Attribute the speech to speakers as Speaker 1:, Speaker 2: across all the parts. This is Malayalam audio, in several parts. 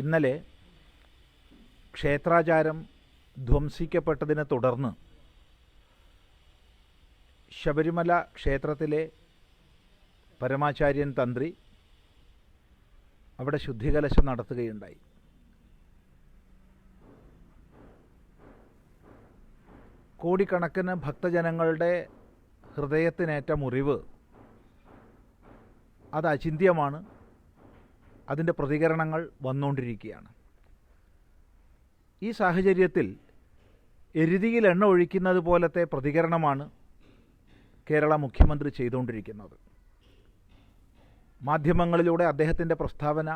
Speaker 1: ഇന്നലെ ക്ഷേത്രാചാരം ധ്വംസിക്കപ്പെട്ടതിനെ തുടർന്ന് ശബരിമല ക്ഷേത്രത്തിലെ പരമാചാര്യൻ തന്ത്രി അവിടെ ശുദ്ധികലശം നടത്തുകയുണ്ടായി. കോടിക്കണക്കിന് ഭക്തജനങ്ങളുടെ ഹൃദയത്തിനേറ്റ മുറിവ് അത് അചിന്ത്യമാണ്. അതിന്റെ പ്രതികരണങ്ങൾ വന്നുകൊണ്ടിരിക്കുകയാണ് ഈ സാഹചര്യത്തിൽ എരുതിയിൽ എണ്ണ ഒഴിക്കുന്നത് പോലത്തെ പ്രതികരണമാണ് കേരള മുഖ്യമന്ത്രി ചെയ്തുകൊണ്ടിരിക്കുന്നത്. മാധ്യമങ്ങളിലൂടെ അദ്ദേഹത്തിന്റെ പ്രസ്താവന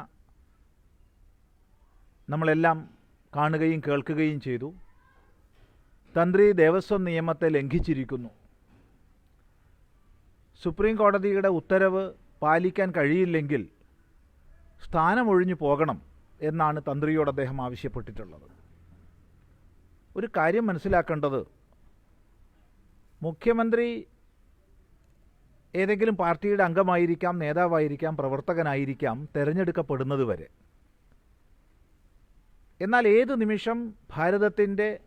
Speaker 1: നമ്മളെല്ലാം കാണുകയും കേൾക്കുകയും ചെയ്തു. തന്ത്രി ദേവസ്വം നിയമത്തെ ലംഘിച്ചിരിക്കുന്നു. സുപ്രീം കോടതിയുടെ ഉത്തരവ് പാലിക്കാൻ കഴിയില്ലെങ്കിൽ സ്ഥാനമൊഴിഞ്ഞു പോകണം എന്നാണ് തന്ത്രിയോട് അദ്ദേഹം ആവശ്യപ്പെട്ടിട്ടുള്ളത്. ഒരു കാര്യം മനസ്സിലാക്കേണ്ടത് മുഖ്യമന്ത്രി ഏതെങ്കിലും പാർട്ടിയുടെ അംഗമായിരിക്കാം നേതാവായിരിക്കാം പ്രവർത്തകനായിരിക്കാം തിരഞ്ഞെടുക്കപ്പെടുന്നത് വരെ. എന്നാൽ ഏത് നിമിഷം ഭാരതത്തിന്റെ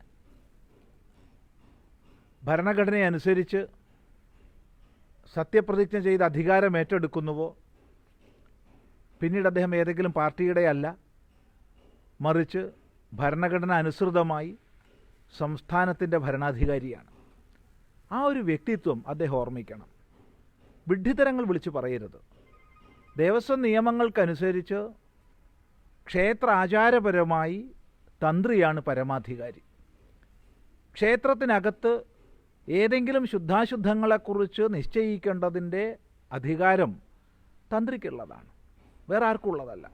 Speaker 1: ഭരണഘടനയനുസരിച്ച് സത്യപ്രതിജ്ഞ ചെയ്ത് അധികാരം ഏറ്റെടുക്കുന്നുവോ പിന്നീട് അദ്ദേഹം ഏതെങ്കിലും പാർട്ടിയുടെ അല്ല മറിച്ച് ഭരണഘടന അനുസൃതമായി സംസ്ഥാനത്തിന്റെ ഭരണാധികാരിയാണ്. ആ ഒരു വ്യക്തിത്വം അദ്ദേഹം ഓർമ്മിക്കണം. വിഡ്ഢിത്തരങ്ങൾ വിളിച്ചു പറയരുത്. ദേവസ്വം നിയമങ്ങൾക്കനുസരിച്ച് ക്ഷേത്ര ആചാരപരമായി തന്ത്രിയാണ് പരമാധികാരി. ക്ഷേത്രത്തിനകത്ത് ഏതെങ്കിലും ശുദ്ധാശുദ്ധങ്ങളെക്കുറിച്ച് നിശ്ചയിക്കേണ്ടതിന്റെ അധികാരം തന്ത്രിക്കുള്ളതാണ്. വേറെ ആർക്കും ഉള്ളതല്ല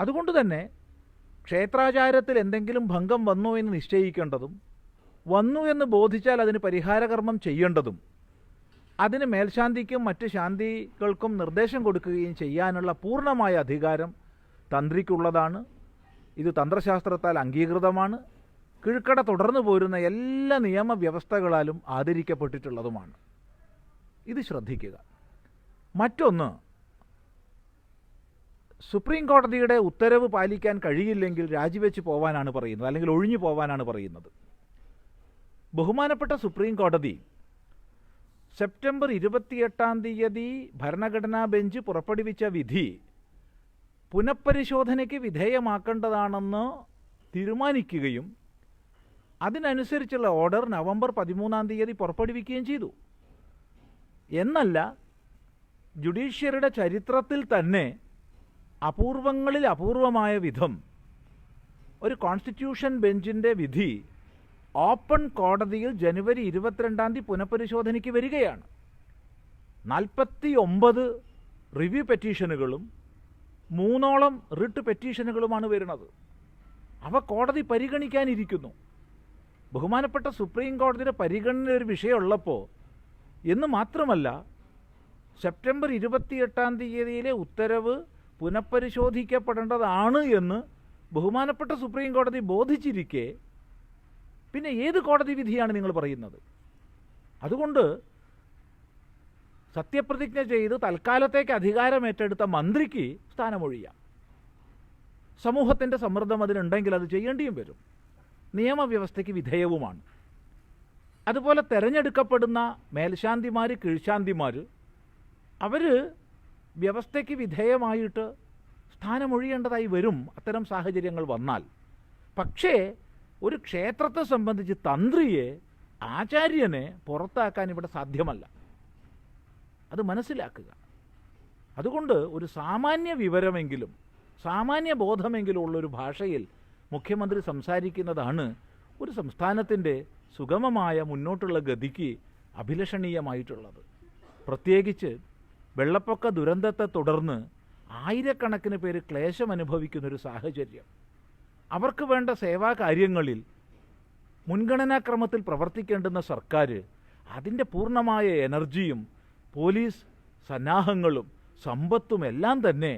Speaker 1: അതുകൊണ്ട് തന്നെ ക്ഷേത്രാചാരത്തിൽ എന്തെങ്കിലും ഭംഗം വന്നോ എന്ന് നിശ്ചയിക്കേണ്ടതും വന്നു എന്ന് ബോധിച്ചാൽ അതിന് പരിഹാരകർമ്മം ചെയ്യേണ്ടതും അതിന് മേൽശാന്തിക്കും മറ്റ് ശാന്തികൾക്കും നിർദ്ദേശം കൊടുക്കുകയും ചെയ്യാനുള്ള പൂർണമായ അധികാരം തന്ത്രിക്കുള്ളതാണ്. ഇത് തന്ത്രശാസ്ത്രത്താൽ അംഗീകൃതമാണ്. കിഴുക്കട തുടർന്നു പോരുന്ന എല്ലാ നിയമവ്യവസ്ഥകളാലും ആദരിക്കപ്പെട്ടിട്ടുള്ളതുമാണ്. ഇത് ശ്രദ്ധിക്കുക. മറ്റൊന്ന് സുപ്രീം കോടതിയുടെ ഉത്തരവ് പാലിക്കാൻ കഴിയില്ലെങ്കിൽ രാജിവെച്ച് പോവാനാണ് പറയുന്നത് അല്ലെങ്കിൽ ഒഴിഞ്ഞു പോവാനാണ് പറയുന്നത്. ബഹുമാനപ്പെട്ട സുപ്രീം കോടതി സെപ്റ്റംബർ ഇരുപത്തിയെട്ടാം തീയതി ഭരണഘടനാ ബെഞ്ച് പുറപ്പെടുവിച്ച വിധി പുനഃപരിശോധനയ്ക്ക് വിധേയമാക്കേണ്ടതാണെന്ന് തീരുമാനിക്കുകയും അതിനനുസരിച്ചുള്ള ഓർഡർ നവംബർ പതിമൂന്നാം തീയതി പുറപ്പെടുവിക്കുകയും ചെയ്തു. എന്നല്ല ജുഡീഷ്യറിയുടെ ചരിത്രത്തിൽ തന്നെ അപൂർവങ്ങളിൽ അപൂർവമായ വിധം ഒരു കോൺസ്റ്റിറ്റ്യൂഷൻ ബെഞ്ചിന്റെ വിധി ഓപ്പൺ കോടതിയിൽ ജനുവരി ഇരുപത്തിരണ്ടാം തീയതി പുനഃപരിശോധനയ്ക്ക് വരികയാണ്. നാൽപ്പത്തി ഒമ്പത് റിവ്യൂ പെറ്റീഷനുകളും മൂന്നോളം റിട്ട് പെറ്റീഷനുകളുമാണ് വരുന്നത്. അവ കോടതി പരിഗണിക്കാനിരിക്കുന്നു. ബഹുമാനപ്പെട്ട സുപ്രീം കോടതിയുടെ പരിഗണന ഒരു വിഷയമുള്ളപ്പോൾ എന്ന് മാത്രമല്ല സെപ്റ്റംബർ ഇരുപത്തിയെട്ടാം തീയതിയിലെ ഉത്തരവ് പുനഃപരിശോധിക്കപ്പെടേണ്ടതാണ് എന്ന് ബഹുമാനപ്പെട്ട സുപ്രീം കോടതി ബോധിച്ചിരിക്കെ പിന്നെ ഏത് കോടതി വിധിയാണ് നിങ്ങൾ പറയുന്നത്? അതുകൊണ്ട് സത്യപ്രതിജ്ഞ ചെയ്ത് തൽക്കാലത്തേക്ക് അധികാരം ഏറ്റെടുത്ത മന്ത്രിക്ക് സ്ഥാനമൊഴിയാം. സമൂഹത്തിന്റെ സമ്മർദ്ദം അതിലുണ്ടെങ്കിൽ അത് ചെയ്യേണ്ടിയും വരും. നിയമവ്യവസ്ഥയ്ക്ക് വിധേയവുമാണ്. അതുപോലെ തിരഞ്ഞെടുക്കപ്പെടുന്ന മേൽശാന്തിമാർ കീഴ്ശാന്തിമാർ അവർ വ്യവസ്ഥയ്ക്ക് വിധേയമായിട്ട് സ്ഥാനമൊഴിയേണ്ടതായി വരും അത്തരം സാഹചര്യങ്ങൾ വന്നാൽ. പക്ഷേ ഒരു ക്ഷേത്രത്തെ സംബന്ധിച്ച് തന്ത്രിയെ ആചാര്യനെ പുറത്താക്കാൻ ഇവിടെ സാധ്യമല്ല. അത് മനസ്സിലാക്കുക. അതുകൊണ്ട് ഒരു സാമാന്യ വിവരമെങ്കിലും സാമാന്യ ബോധമെങ്കിലും ഉള്ളൊരു ഭാഷയിൽ മുഖ്യമന്ത്രി സംസാരിക്കുന്നതാണ് ഒരു സംസ്ഥാനത്തിന്റെ സുഗമമായ മുന്നോട്ടുള്ള ഗതിക്ക് അഭിലഷണീയമായിട്ടുള്ളത്. പ്രത്യേകിച്ച് വെള്ളപ്പൊക്ക ദുരന്തത്തെ തുടർന്ന് ആയിരക്കണക്കിന് പേര് ക്ലേശം അനുഭവിക്കുന്നൊരു സാഹചര്യം. അവർക്ക് വേണ്ട സേവാ കാര്യങ്ങളിൽ മുൻഗണനാക്രമത്തിൽ പ്രവർത്തിക്കേണ്ടുന്ന സർക്കാർ അതിന്റെ പൂർണമായ എനർജിയും പോലീസ് സന്നാഹങ്ങളും സമ്പത്തും എല്ലാം തന്നെ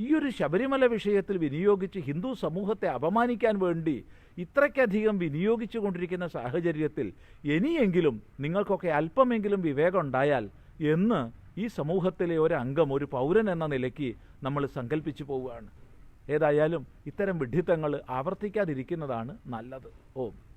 Speaker 1: ഈ ഒരു ശബരിമല വിഷയത്തിൽ വിനിയോഗിച്ച് ഹിന്ദു സമൂഹത്തെ അപമാനിക്കാൻ വേണ്ടി ഇത്രയ്ക്കധികം വിനിയോഗിച്ചു കൊണ്ടിരിക്കുന്ന സാഹചര്യത്തിൽ ഇനിയെങ്കിലും നിങ്ങൾക്കൊക്കെ അല്പമെങ്കിലും വിവേകം ഉണ്ടായാൽ എന്ന് ഈ സമൂഹത്തിലെ ഒരംഗം ഒരു പൗരൻ എന്ന നിലയ്ക്ക് നമ്മൾ സങ്കല്പിച്ചു പോവുകയാണ്. ഏതായാലും ഇത്തരം വിഡ്ഢിത്തങ്ങൾ ആവർത്തിക്കാതിരിക്കുന്നതാണ് നല്ലത്. ഓം.